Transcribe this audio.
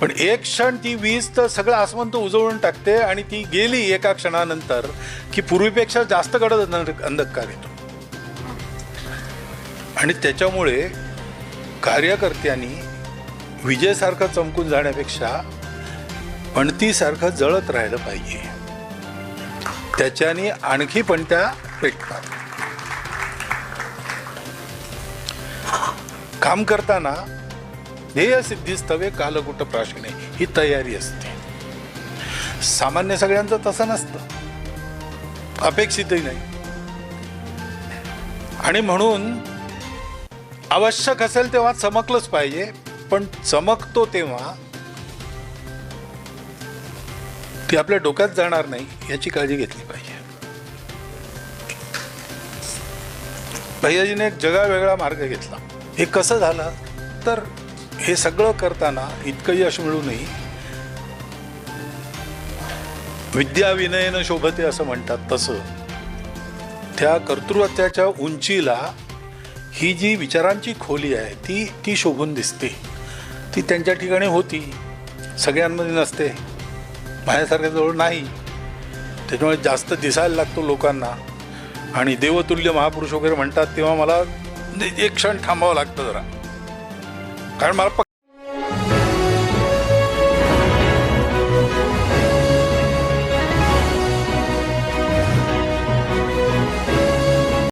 पण एक क्षण ती वीज तर सगळं आसमंत उजळून टाकते आणि ती गेली एका क्षणानंतर की पूर्वीपेक्षा जास्त गडद अंधकार येतो. आणि त्याच्यामुळे कार्यकर्त्यांनी विजयसारखं चमकून जाण्यापेक्षा पणतीसारखं जळत राहिलं पाहिजे. त्याच्याने आणखी पण त्या पेटतात. काम करताना ध्येय सिद्धीस्तवे कालकुट प्राशने ही तयारी असते. सामान्य सगळ्यांचं तसं नसतं. अपेक्षितही नाही. आणि म्हणून आवश्यक असेल तेव्हा चमकलंच पाहिजे पण चमकतो तेव्हा ती आपल्या डोक्यात जाणार नाही याची काळजी घेतली पाहिजे. भैयाजीने एक जगा वेगळा मार्ग घेतला. हे कसं झालं? तर हे सगळं करताना इतकं यश मिळूनही विद्या विनयनं शोभते असं म्हणतात तसं. त्या कर्तृत्वाच्या उंचीला ही जी विचारांची खोली आहे ती ती शोभून दिसते. ती त्यांच्या ठिकाणी होती. सगळ्यांमध्ये नसते. माझ्यासारख्या जवळ नाही. त्याच्यामुळे जास्त दिसायला लागतो लोकांना. आणि देवतुल्य महापुरुष वगैरे म्हणतात तेव्हा मला एक क्षण थांबावं लागतं जरा. कारण मला